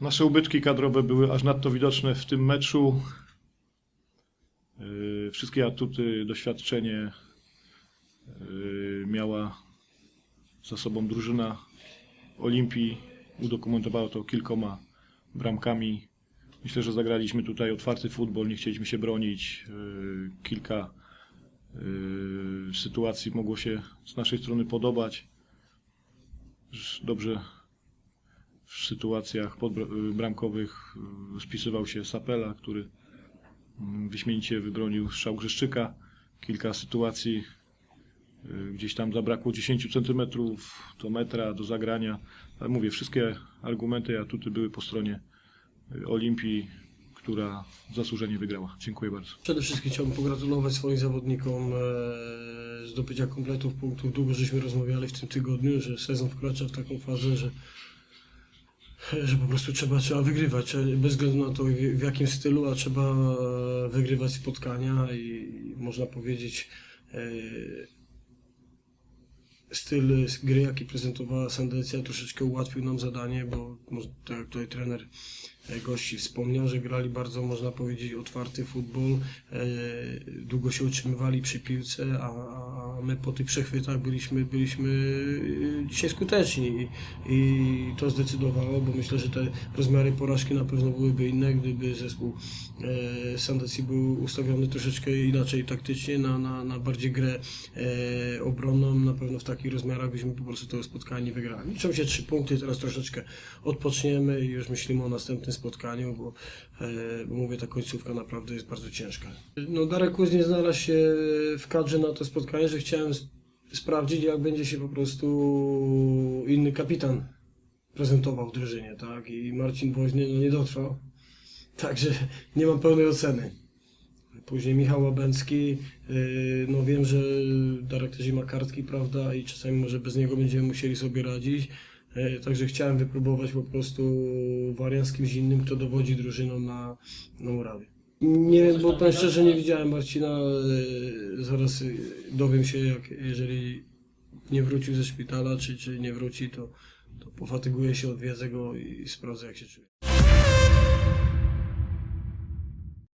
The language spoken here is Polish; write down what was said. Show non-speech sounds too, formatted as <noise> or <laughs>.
Nasze ubytki kadrowe były aż nadto widoczne w tym meczu. Yy, Wszystkie atuty, doświadczenie yy, miała za sobą drużyna Olimpii. Udokumentowało to kilkoma bramkami. Myślę, że zagraliśmy tutaj otwarty futbol, nie chcieliśmy się bronić. Yy, Kilka sytuacji mogło się z naszej strony podobać. Dobrze w sytuacjach podbramkowych y, spisywał się Sapela, który mm, wyśmienicie wybronił strzał Grzeszczyka. Kilka sytuacji y, gdzieś tam zabrakło 10 cm do metra, do zagrania. Ale mówię, wszystkie argumenty atuty były po stronie y, Olimpii, która zasłużenie wygrała. Dziękuję bardzo. Przede wszystkim chciałbym pogratulować swoim zawodnikom e, zdobycia kompletów punktów. Długo żeśmy rozmawiali w tym tygodniu, że sezon wkracza w taką fazę, że, że po prostu trzeba, trzeba wygrywać. e, Bez względu na to w, jakim stylu, a trzeba e, wygrywać spotkania i można powiedzieć e, styl gry, jaki prezentowała Sandecja, troszeczkę ułatwił nam zadanie, bo tak jak tutaj trener gości wspomniał, że grali bardzo, można powiedzieć, otwarty futbol, e, długo się utrzymywali przy piłce, a, my po tych przechwytach byliśmy, byliśmy e, dzisiaj skuteczni. I, i to zdecydowało, bo myślę, że te rozmiary porażki na pewno byłyby inne, gdyby zespół e, Sandecji był ustawiony troszeczkę inaczej taktycznie, na, na, na bardziej grę e, obronną, na pewno w takich rozmiarach byśmy po prostu to spotkanie wygrali. Liczą się trzy punkty, teraz troszeczkę odpoczniemy i już myślimy o następnym spotkaniu, bo, e, bo mówię, ta końcówka naprawdę jest bardzo ciężka. No Darek Kuz nie znalazł się w kadrze na to spotkanie, że chciałem sp- sprawdzić, jak będzie się po prostu inny kapitan prezentował w drużynie, tak? I Marcin Woźny no, nie dotrwał. <laughs> Także nie mam pełnej oceny. Później Michał Łabęcki, yy, no wiem, że Darek też ma kartki, prawda, i czasami może bez niego będziemy musieli sobie radzić. Yy, Także chciałem wypróbować po prostu wariant z kimś innym, kto dowodzi drużyną na, na murawie. Nie wiem, bo powiem szczerze nie widziałem Marcina, yy, zaraz yy, dowiem się, jak, jeżeli nie wrócił ze szpitala, czy, czy nie wróci, to, to pofatyguję się, odwiedzę go i sprawdzę jak się czuje.